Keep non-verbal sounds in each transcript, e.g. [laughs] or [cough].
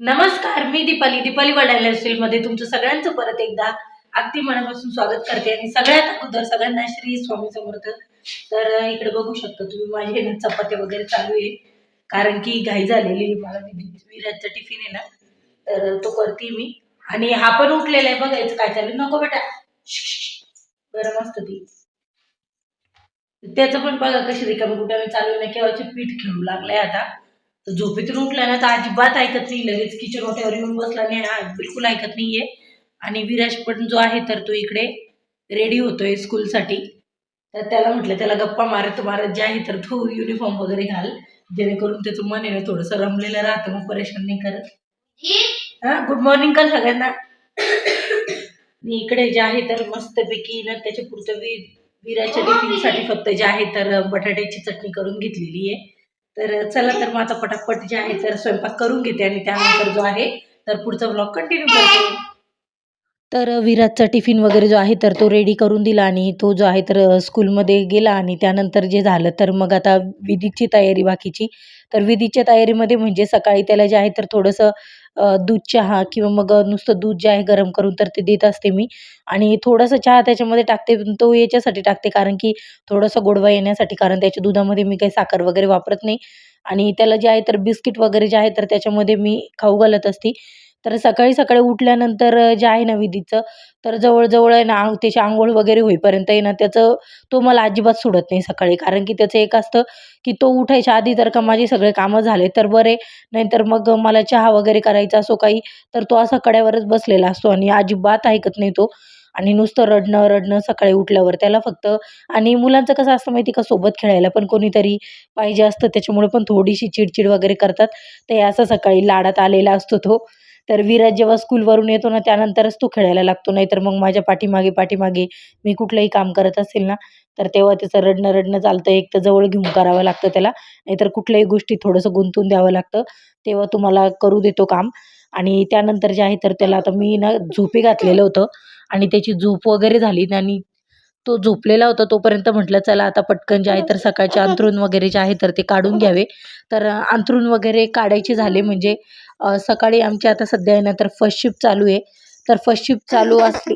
नमस्कार मी दीपाली. दीपाली वर्ल्डमध्ये तुमचं सगळ्यांचं परत एकदा अगदी मनापासून स्वागत करते आणि सगळ्यात अगोदर सगळ्यांना श्री स्वामी समर्थ. तर इकडे बघू शकता तुम्ही माझे ना चपात्या वगैरे चालू आहे. कारण की घाई झालेली आहे. मला विराजचा टिफिन आहे ना तर तो करते मी. आणि हा पण उठलेला आहे बघायचं काय चालू नको बेटा. बरं गरम ती. त्याचं पण बघा कशी रिकामी कुठे चालू नाही केव्हाचे पीठ खेळू लागलाय आता. तर झोपेतून उठला ना तर अजिबात ऐकत नाही लगेच किचन ओट्यावर येऊन बसला नाही हा बिलकुल ऐकत नाहीये. आणि विराज पण जो आहे तर तो इकडे रेडी होतोय स्कूलसाठी तर त्याला म्हटलं त्याला गप्पा मारत मारत जे आहे तर तो युनिफॉर्म वगैरे घाल. जेणेकरून त्याचं मन आहे ना थोडंसं रमलेलं राहतं मग परेशान नाही करत. हा गुड मॉर्निंग कर सगळ्यांना. आणि इकडे जे आहे तर मस्तपैकी ना त्याच्या पुरतं वि विराच्या टिफिनसाठी फक्त जे आहे तर बटाट्याची चटणी करून घेतलेली आहे. तर चला तर माझा पटापट जे आहे तर स्वयंपाक करून घेते आणि त्यानंतर जो आहे तर पुढचा ब्लॉग कंटिन्यू करते. तर विराजचा टिफिन वगैरे जो आहे तर तो रेडी करून दिला आणि तो जो आहे तर स्कूलमध्ये गेला आणि त्यानंतर जे झालं तर मग आता विधीची तयारी बाकीची. तर विधीच्या तयारीमध्ये म्हणजे सकाळी त्याला जे आहे तर थोडंसं दूध चहा किंवा मग नुसतं दूध जे आहे गरम करून तर ते देत असते मी. आणि थोडंसं चहा त्याच्यामध्ये टाकते पण तो याच्यासाठी टाकते कारण की थोडंसं गोडवा येण्यासाठी कारण त्याच्या दुधामध्ये मी काही साखर वगैरे वापरत नाही. आणि त्याला जे आहे तर बिस्किट वगैरे जे आहे तर त्याच्यामध्ये मी खाऊ घालत असते. तर सकाळी सकाळी उठल्यानंतर जे आहे ना विधीचं तर जवळजवळ आहे ना त्याची आंघोळ वगैरे होईपर्यंत आहे ना त्याचं तो मला अजिबात सोडत नाही सकाळी. कारण की त्याचं एक असतं की तो उठायच्या आधी जर का माझी सगळे कामं झाले तर बरे. नाहीतर मग मला चहा वगैरे करायचा असो काही तर तो असा कड्यावरच बसलेला असतो आणि अजिबात ऐकत नाही तो. आणि नुसतं रडणं रडणं सकाळी उठल्यावर त्याला फक्त आणि मुलांचं कसं असतं माहिती का सोबत खेळायला पण कोणीतरी पाहिजे असतं त्याच्यामुळे पण थोडीशी चिडचिड वगैरे करतात. ते असा सकाळी लाडात आलेला असतो तो. तर विराज जेव्हा स्कूलवरून येतो ना त्यानंतरच तो खेळायला लागतो. नाहीतर मग माझ्या पाठीमागे पाठीमागे मी कुठलंही काम करत असेल ना तर तेव्हा त्याचं रडणं रडणं चालतं. एक तर जवळ घेऊन करावं लागतं त्याला नाहीतर कुठल्याही गोष्टी थोडंसं गुंतून द्यावं लागतं. तेव्हा तुम्हाला करू देतो काम. आणि त्यानंतर जे आहे तर त्याला आता मी ना झोपी घातलेलं होतं. आणि त्याची झोप वगैरे झाली आणि तो झोपलेला होता तोपर्यंत म्हटलं चला आता पटकन जे आहे तर सकाळचे अंथरूण वगैरे जे आहे तर ते काढून घ्यावे. तर अंथरूण वगैरे काढायचे झाले म्हणजे सकाळी आमची आता सध्या आहे ना तर फर्स्ट शिफ्ट चालू आहे. तर फर्स्ट शिफ्ट चालू [laughs] असली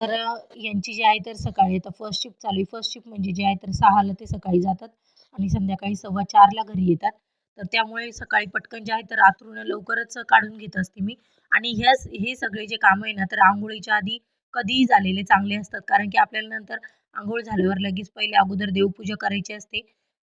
तर यांची जी आहे तर सकाळी आता फर्स्ट शिफ्ट चालू आहे. फर्स्ट शिफ्ट म्हणजे जे आहे तर सहाला ते सकाळी जातात आणि संध्याकाळी सव्वा चारला घरी येतात. तर त्यामुळे सकाळी पटकन जे आहे तर आतरून लवकरच काढून घेत असते मी. आणि ह्या हे सगळे जे कामं आहे ना तर आंघोळीच्या आधी कधीही झालेले चांगले असतात. कारण की आपल्याला नंतर आंघोळ झाल्यावर लगेच पहिले अगोदर देवपूजा करायची असते.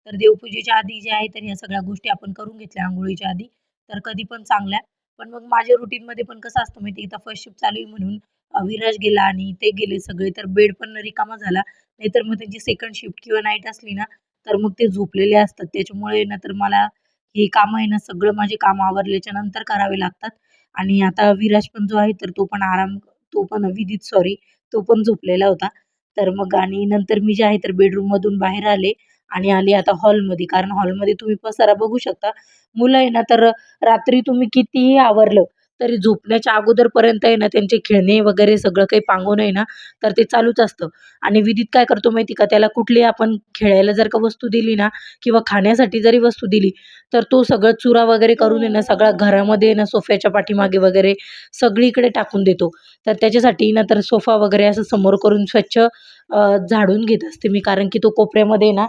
तर देवपूजेच्या आधी जे आहे तर ह्या सगळ्या गोष्टी आपण करून घेतल्या आंघोळीच्या आधी. तर कधी पण चांगल्या. पण मग माझ्या रुटीनमध्ये पण कसं असतं माहिती आहे, फर्स्ट शिफ्ट चालू आहे म्हणून विराज गेला आणि ते गेले सगळे. तर बेड पण रिकामा झाला. नाहीतर मग त्यांची सेकंड शिफ्ट किंवा नाईट असली ना तर मग ते झोपलेले असतात. त्याच्यामुळे ना तर मला हे कामं आहे ना सगळं माझे काम आवरल्याच्या नंतर करावे लागतात. आणि आता विराज पण जो आहे तर तो पण आराम तो पण विदित सॉरी तो पण झोपलेला होता. तर मग आणि नंतर मी जे आहे तर बेडरूम मधून बाहेर आले. आणि आली आता हॉलमध्ये. कारण हॉलमध्ये तुम्ही पसारा बघू शकता. मुलं आहे ना तर रात्री तुम्ही कितीही आवरलं तरी झोपण्याच्या अगोदरपर्यंत आहे ना त्यांचे खेळणे वगैरे सगळं काही पांगून आहे ना तर ते चालूच असतं. आणि विदित काय करतो माहिती का? त्याला कुठली आपण खेळायला जर का वस्तू दिली ना किंवा खाण्यासाठी जरी वस्तू दिली तर तो सगळं चुरा वगैरे करून आहे ना सगळा घरामध्ये आहे ना सोफ्याच्या पाठीमागे वगैरे सगळीकडे टाकून देतो. तर त्याच्यासाठी ना तर सोफा वगैरे असं समोर करून स्वच्छ झाडून घेत असते मी. कारण की तो कोपऱ्यामध्ये ना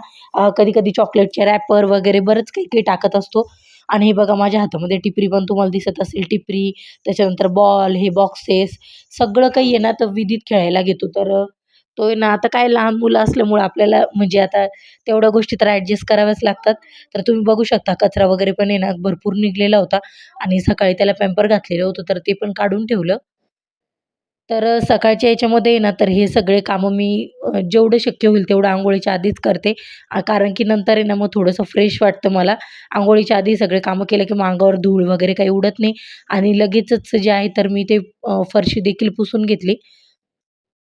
कधी कधी चॉकलेटचे रॅपर वगैरे बरंच काही काही टाकत असतो. आणि हे बघा माझ्या हातामध्ये टिपरी पण तुम्हाला दिसत असेल. टिपरी त्याच्यानंतर बॉल हे बॉक्सेस सगळं काही आहे ना तर विधीत खेळायला घेतो. तर तो आहे ना आता काय लहान मुलं असल्यामुळं आपल्याला म्हणजे आता तेवढ्या गोष्टी तर ॲडजस्ट कराव्याच लागतात. तर तुम्ही बघू शकता कचरा वगैरे पण आहे ना भरपूर निघलेला होता. आणि सकाळी त्याला पॅम्पर घातलेलं होतं तर ते पण काढून ठेवलं. तर सकाळच्या याच्यामध्ये आहे ना तर हे सगळे कामं मी जेवढं शक्य होईल तेवढं आंघोळीच्या आधीच करते. कारण की नंतर आहे ना मग थोडंसं फ्रेश वाटतं मला. आंघोळीच्या आधी सगळे कामं केलं की मग अंगावर धूळ वगैरे काही उडत नाही. आणि लगेचच जे आहे तर मी ते फरशी देखील पुसून घेतली.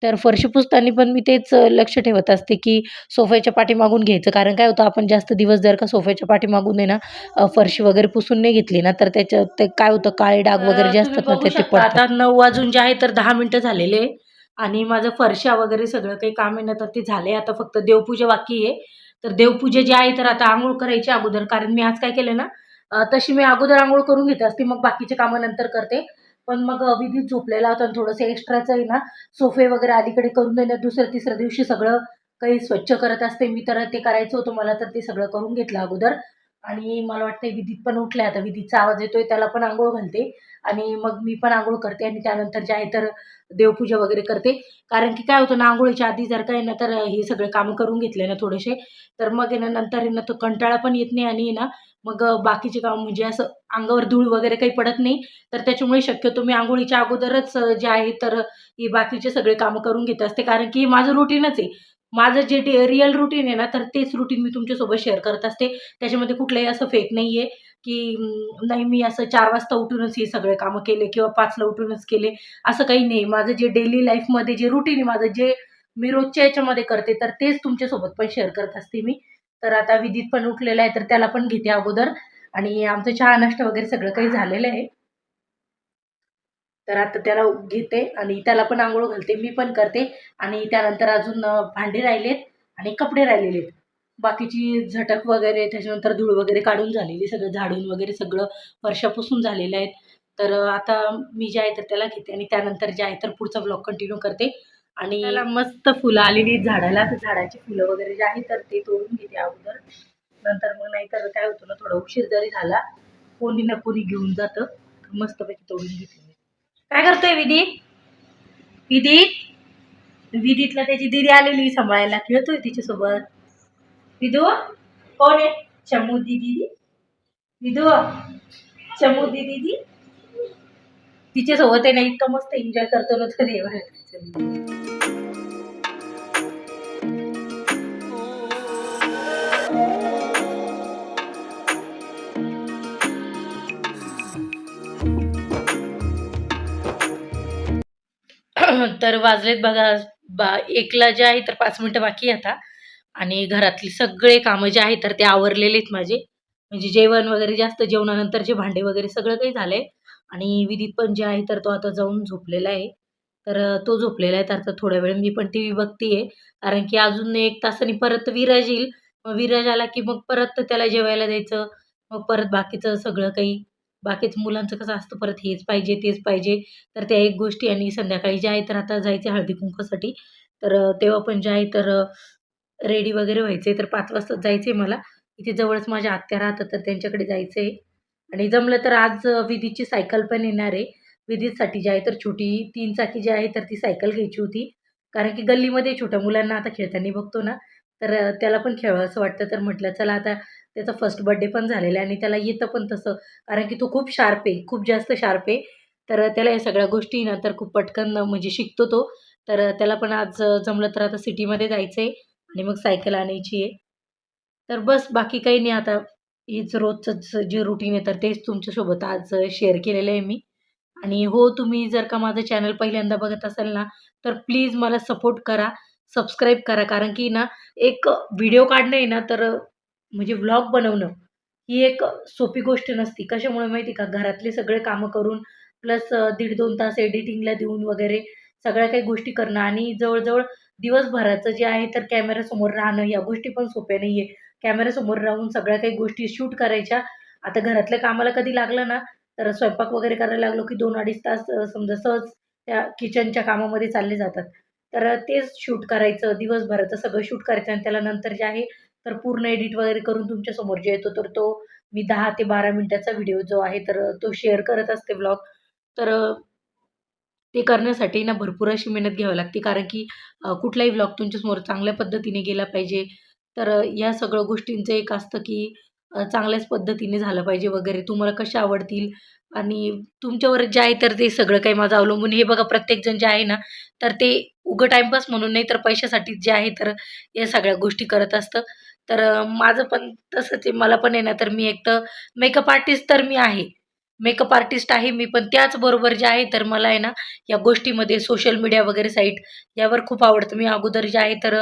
तर फरशी पुसताना पण मी तेच लक्ष ठेवत असते की सोफ्याच्या पाठीमागून घ्यायचं. कारण काय होतं आपण जास्त दिवस जर का सोफ्याच्या पाठीमागून आहे ना फरशी वगैरे पुसून नाही घेतली ना तर त्याच्यात ते काय होतं काळे डाग वगैरे जे असतात ना ते आता नऊ वाजून जे आहे तर दहा मिनटं झालेले. आणि माझं फरशा वगैरे सगळं काही काम आहे ना तर ते झाले आता फक्त देवपूजा बाकी आहे. तर देवपूजा जी आहे तर आता आंघोळ करायची अगोदर. कारण मी आज काय केलं ना तशी मी अगोदर आंघोळ करून घेते असते. मग बाकीचे कामं नंतर करते. पण मग विधीत झोपलेला होता आणि थोडंसं एक्स्ट्राचं आहे ना सोफे वगैरे अलीकडे करून देण्यात दुसऱ्या तिसऱ्या दिवशी सगळं काही स्वच्छ करत असते. मी तर ते करायचं होतं मला तर ते सगळं करून घेतलं अगोदर. आणि मला वाटतं विधीत पण उठले आता विधीचा आवाज येतोय त्याला पण आंघोळ घालते. आणि मग मी पण आंघोळ करते आणि त्यानंतर जे आहे तर देवपूजा वगैरे करते. कारण की काय होतं ना आंघोळीच्या आधी जर काय ना तर हे सगळे कामं करून घेतले ना थोडेसे तर मग ना नंतर ना तो कंटाळा पण येत नाही आणि ना मग बाकीचे काम म्हणजे असं अंगावर धूळ वगैरे काही पडत नाही. तर त्याच्यामुळे शक्यतो मी आंघोळीच्या अगोदरच जे आहे तर ही बाकीचे सगळे कामं करून घेत असते. कारण की माझं रुटीनच आहे. माझं जे डे रिअल रुटीन आहे ना तर तेच रुटीन मी तुमच्यासोबत शेअर करत असते. त्याच्यामध्ये कुठलंही असं फेक नाही आहे की नाही मी असं चार वाजता उठूनच हे सगळे कामं केले किंवा पाचला उठूनच केले. असं काही नाही. माझं जे डेली लाईफमध्ये जे रुटीन आहे माझं जे मी रोजच्या याच्यामध्ये करते तर तेच तुमच्यासोबत पण शेअर करत असते मी. तर आता विधीत पण उठलेला आहे तर त्याला पण घेते अगोदर. आणि आमचं चहा नाश्ता वगैरे सगळं काही झालेलं आहे. तर आता त्याला घेते आणि त्याला पण आंघोळ घालते मी पण करते. आणि त्यानंतर अजून अ, भांडी राहिलेत आणि कपडे राहिलेले आहेत. बाकीची झटक वगैरे त्याच्यानंतर धूळ वगैरे काढून झालेली सगळं झाडून वगैरे सगळं फरशा पुसून झालेलं आहेत तर आता मी जे आहे तर त्याला घेते आणि त्यानंतर जे आहे तर पुढचा ब्लॉग कंटिन्यू करते. आणि मस्त फुलं आलेली झाडाला. तर झाडाची फुलं वगैरे जे आहे तर ते तोडून घेते अगोदर. नंतर मग नाहीतर काय होतं ना थोडा उशीर जरी झाला कोणी ना कोणी घेऊन जातं. मस्तपैकी तोडून घेते मी. काय करतोय विधी? विधी? विधीतला त्याची दिदी आलेली सांभाळायला. खेळतोय तिच्यासोबत. विधू? कोण आहे? चमू दिदी. विधू? चमू दिदी. तिच्यासोबत आहे ना इतकं मस्त एन्जॉय करतो ना तर देवा तर वाजलेत बघा बा एकला जे आहे तर पाच मिनटं बाकी आता. आणि घरातली सगळे कामं जे आहे तर ते आवरलेले आहेत माझे. म्हणजे जेवण वगैरे जास्त जेवणानंतरचे भांडे वगैरे सगळं काही झालंय. आणि विधीत पण जे आहे तर तो आता जाऊन झोपलेला आहे. तर तो झोपलेला आहे तर आता थोड्या वेळ मी पण टी व्ही बघतीये. कारण की अजून एक तासाने परत विराज येईल. मग विराज आला की मग परत त्याला जेवायला द्यायचं. मग परत बाकीचं सगळं काही बाकीचं मुलांचं कसं असतं परत हेच पाहिजे तेच पाहिजे. तर त्या एक गोष्टी आणि संध्याकाळी जे आहे तर आता जायचे हळदी कुंकवासाठी. तर तेव्हा पण जे आहे तर रेडी वगैरे व्हायचे. तर पाच वाजता जायचे मला. इथे जवळच माझ्या आत्या राहतात तर त्यांच्याकडे जायचं आहे आणि जमलं तर आज विधीची सायकल पण येणार आहे. विधीसाठी जी आहे तर छोटी तीन चाकी जी आहे तर ती सायकल घ्यायची होती. कारण की गल्लीमध्ये छोट्या मुलांना आता खेळताना बघतो ना तर त्याला पण खेळावं असं वाटतं. तर म्हटलं चला आता त्याचा फर्स्ट बड्डे पण झालेला आहे आणि त्याला येतं पण तसं. कारण की तो खूप शार्प आहे खूप जास्त शार्प आहे. तर त्याला या सगळ्या गोष्टी ना तर खूप पटकन म्हणजे शिकतो तो. तर त्याला पण आज जमलं तर आता सिटीमध्ये जायचं आहे आणि मग सायकल आणायची आहे. तर बस बाकी काही नाही आता. हीच रोजचं जे रुटीन आहे तर तेच तुमच्यासोबत आज शेअर केलेलं आहे मी. आणि हो तुम्ही जर का माझं चॅनल पहिल्यांदा बघत असाल ना तर प्लीज मला सपोर्ट करा सबस्क्राईब करा. कारण की ना एक व्हिडिओ काढणं आहे ना तर म्हणजे व्लॉग बनवणं ही एक सोपी गोष्ट नसती. कशामुळे माहिती का? घरातले सगळे कामं करून प्लस दीड दोन तास एडिटिंगला देऊन वगैरे सगळ्या काही गोष्टी करणं आणि जवळजवळ दिवसभराचं जे आहे तर कॅमेऱ्यासमोर राहणं या गोष्टी पण सोप्या नाही आहे कॅमेऱ्यासमोर राहून सगळ्या काही गोष्टी शूट करायच्या. आता घरातल्या कामाला कधी लागलं ना तर स्वयंपाक वगैरे करायला लागलो की दोन अडीच तास समजा सहज त्या किचनच्या कामामध्ये चालले जातात. तर तेच शूट करायचं दिवसभराचं सगळं शूट करायचं आणि त्याला नंतर जे आहे तर पूर्ण एडिट वगैरे करून तुमच्यासमोर जे येतो तर तो मी दहा ते बारा मिनिटाचा व्हिडिओ जो आहे तर तो शेअर करत असते ब्लॉग तर ते करण्यासाठी ना भरपूर अशी मेहनत घ्यावी लागते. कारण की कुठलाही व्लॉग तुमच्यासमोर चांगल्या पद्धतीने गेला पाहिजे. तर या सगळ्या गोष्टींचं एक असतं की चांगल्याच पद्धतीने झालं पाहिजे वगैरे. तुम्हाला कशा आवडतील? आणि तुमच्यावर जे आहे तर ते सगळं काही माझं अवलंबून हे बघा प्रत्येकजण जे आहे ना तर ते उगं टाईमपास म्हणून नाही तर पैशासाठी जे आहे तर या सगळ्या गोष्टी करत असतं. तर माझं पण तसंच आहे. मला पण आहे ना तर मी एक तर मेकअप आर्टिस्ट तर मी आहे. मेकअप आर्टिस्ट आहे मी पण त्याचबरोबर जे आहे तर मला आहे ना या गोष्टीमध्ये सोशल मीडिया वगैरे साईट यावर खूप आवडतं. मी अगोदर जे आहे तर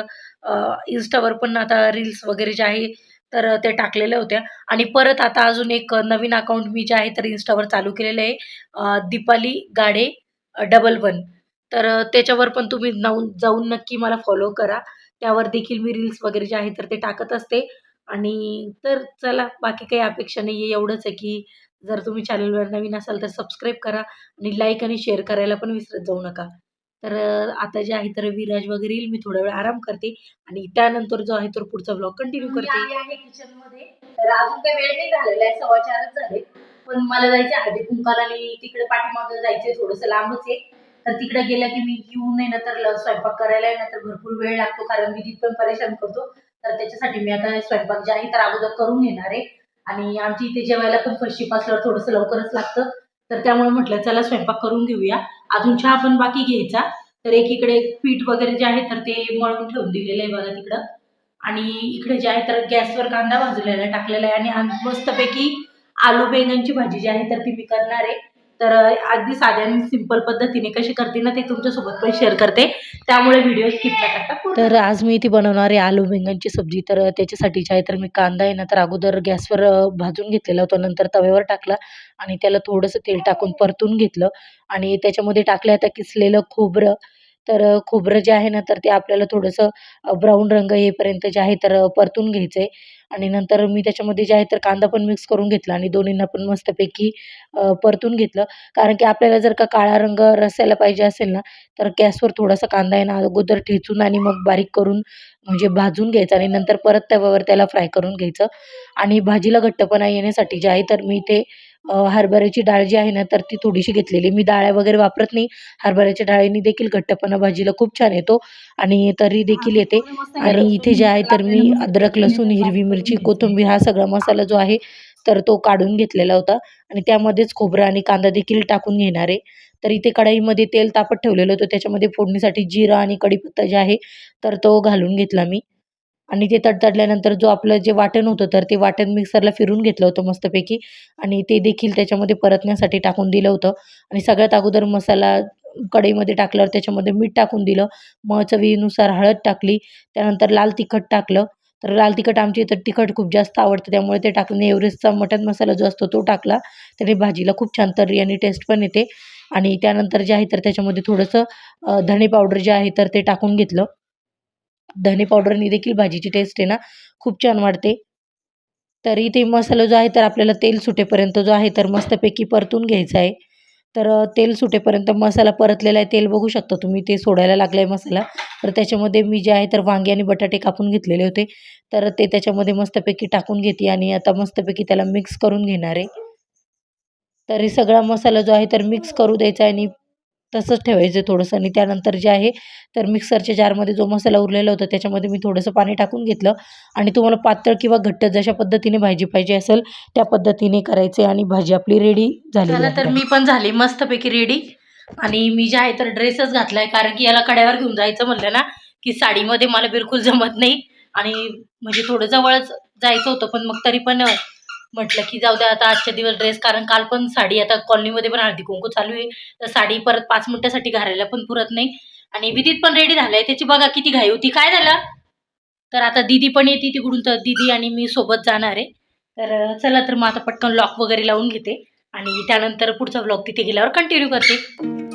इन्स्टावर पण आता रील्स वगैरे जे आहे तर ते टाकलेल्या होत्या. आणि परत आता अजून एक नवीन अकाउंट मी जे आहे तर इन्स्टावर चालू केलेलं आहे. दीपाली गाडे डबल वन तर त्याच्यावर पण तुम्ही जाऊन जाऊन नक्की मला फॉलो करा. त्यावर देखील मी रील्स वगैरे जे आहे तर ते टाकत असते. आणि तर चला बाकी काही अपेक्षा नाही आहे एवढंच आहे की जर तुम्ही चॅनलवर नवीन असाल तर सबस्क्राईब करा आणि लाईक आणि शेअर करायला पण विसरत जाऊ नका. तर आता जे आहे तर विराज वगैरे येईल मी थोडा वेळ आराम करते आणि त्यानंतर जो आहे तो पुढचा ब्लॉग कंटिन्यू करते. किचनमध्ये. तर अजून काही वेळ नाही झालेला आहे सव्वा चारच झाले पण मला जायचे हळदी कुंकाला आणि तिकडे पाठीमागं जायचंय थोडंसं लांबच आहे. तर तिकडे गेलं की मी घेऊन नाही ना तर स्वयंपाक करायला आहे ना तर भरपूर वेळ लागतो कारण मी पण परेशान करतो तर त्याच्यासाठी मी आता स्वयंपाक जे आहे तर अगोदर करून घेणार आहे. आणि आमची इथे जेवायला पण फर्स्ट शिप असल्यावर थोडंसं लवकरच लागतं. तर त्यामुळे म्हटलं चला स्वयंपाक करून घेऊया. अजून चहा पण बाकी घ्यायचा. तर एकीकडे पीठ वगैरे जे आहे तर ते मळून ठेवून दिलेलं आहे बघा तिकडं. आणि इकडे जे आहे तर गॅसवर कांदा भाजलेला टाकलेला आहे. आणि मस्तपैकी आलू बैंगनची भाजी जी आहे तर ती मी करणार आहे. तर अगदी साध्या आणि सिंपल पद्धतीने कशी करते ना ते तुमच्यासोबत पण शेअर करते. त्यामुळे व्हिडिओ स्किप न करता तर आज मी इथे बनवणार आहे आलू बैंगनची सब्जी. तर त्याच्यासाठी आहे तर मी कांदा आहे ना तर अगोदर गॅसवर भाजून घेतलेला होता. नंतर तव्यावर टाकला आणि त्याला थोडंसं तेल टाकून परतून घेतलं. आणि त्याच्यामध्ये टाकलं आता किसलेलं खोबरं. तर खोबरं जे आहे ना तर ते आपल्याला थोडंसं ब्राऊन रंग येईपर्यंत जे आहे तर परतून घ्यायचं आहे आणि नंतर मी त्याच्यामध्ये जे आहे तर कांदा पण मिक्स करून घेतला आणि दोन्हींना पण मस्तपैकी परतून घेतलं. कारण की आपल्याला जर का काळा रंग रसायला पाहिजे असेल ना तर गॅसवर थोडासा कांदा आहे ना अगोदर ठेचून आणि मग बारीक करून म्हणजे भाजून घ्यायचा आणि नंतर परत तव्यावर त्याला फ्राय करून घ्यायचं. आणि भाजीला घट्टपणा येण्यासाठी जे आहे तर मी ते हरभऱ्याची डाळ जी आहे ना तर ती थोडीशी घेतलेली. मी डाळ वगैरे वापरत नाही. हरभऱ्याच्या डाळीने देखील घट्टपणा भाजीला खूप छान येतो. आणि तरी देखील येते. आणि इथे जे आहे तर मी अद्रक लसूण हिरवी मिरची कोथिंबीर हा सगळा मसाला जो आहे तर तो काढून घेतलेला होता. आणि त्यामध्येच खोबरं आणि कांदा देखील टाकून घेणार आहे. तर इथे कढईमध्ये तेल तापत ठेवलेलं होतं. त्याच्यामध्ये फोडणीसाठी जिरा आणि कढीपत्ता जे आहे तर तो घालून घेतला मी. आणि ते तडतडल्यानंतर जो आपलं जे वाटण होतं तर ते वाटण मिक्सरला फिरून घेतलं होतं मस्तपैकी. आणि ते देखील त्याच्यामध्ये परतण्यासाठी टाकून दिलं होतं. आणि सगळ्यात अगोदर मसाला कढईमध्ये टाकल्यावर त्याच्यामध्ये मीठ टाकून दिलं. मग चवीनुसार हळद टाकली. त्यानंतर लाल तिखट टाकलं. तर लाल तिखट आमच्या इथं तिखट खूप जास्त आवडतं. त्यामुळे ते टाकलं. एव्हरेस्टचा मटण मसाला जो असतो तो टाकला. त्याने भाजीला खूप छान तर्री आणि टेस्ट पण येते. आणि त्यानंतर जे आहे तर त्याच्यामध्ये थोडंसं धणे पावडर जे आहे तर ते टाकून घेतलं. धने पावडरनी देखील भाजीची टेस्ट आहे ना खूप छान वाढते. तरी ते मसाला जो आहे तर आपल्याला तेल सुटेपर्यंत जो आहे तर मस्तपैकी परतून घ्यायचा आहे. तर तेल सुटेपर्यंत मसाला परतलेला आहे तेल बघू शकता तुम्ही ते सोडायला लागला आहे मसाला. तर त्याच्यामध्ये मी जे आहे तर वांगे आणि बटाटे कापून घेतलेले होते. तर ते त्याच्यामध्ये मस्तपैकी टाकून घेते आणि आता मस्तपैकी त्याला मिक्स करून घेणार आहे. तर हे सगळा मसाला जो आहे तर मिक्स करू द्यायचा आहे आणि तसंच ठेवायचं थोडंसं. आणि त्यानंतर जे आहे तर मिक्सरच्या जारमध्ये जो मसाला उरलेला होता त्याच्यामध्ये मी थोडंसं पाणी टाकून घेतलं. आणि तुम्हाला पातळ किंवा घट्ट जशा पद्धतीने भाजी पाहिजे असेल त्या पद्धतीने करायचे आणि भाजी आपली रेडी झाली तर मी पण झाली मस्तपैकी रेडी आणि मी जे आहे तर ड्रेसच घातलाय कारण की याला कड्यावर घेऊन जायचं म्हणलं ना की साडीमध्ये मला बिलकुल जमत नाही. आणि म्हणजे थोडं जवळच जायचं होतं पण मग तरी पण म्हटलं की जाऊ द्या आता आजच्या दिवस ड्रेस कारण काल पण साडी आता कॉलनीमध्ये पण हळदी कुंकू चालू आहे. तर साडी परत पाच मिनिटासाठी घालायला पण पुरत नाही. आणि विधीत पण रेडी झालंय. त्याची बघा किती घाई होती. काय झालं? तर आता दीदी पण येते तिकडून. तर दीदी आणि मी सोबत जाणार आहे. तर चला तर मग आता पटकन लॉक वगैरे लावून घेते. आणि त्यानंतर पुढचा ब्लॉग तिथे गेल्यावर कंटिन्यू करते.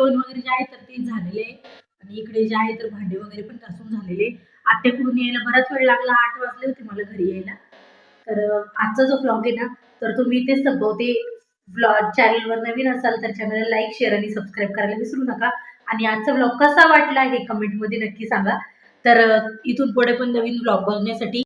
जेवण वगैरे जे आहे तर ते झालेले आहे. आणि इकडे जे आहे तर भांडे वगैरे पण घासून झालेले आत्याकडून यायला बराच वेळ लागला आठ वाजले होते मला घरी यायला. तर आजचा जो ब्लॉग आहे ना तर तुम्ही ते संपवते. ब्लॉग चॅनलवर नवीन असाल तर चॅनलला लाईक शेअर आणि सबस्क्राईब करायला विसरू नका. आणि आजचा ब्लॉग कसा वाटला हे कमेंटमध्ये नक्की सांगा. तर इथून पुढे पण नवीन ब्लॉग बघण्यासाठी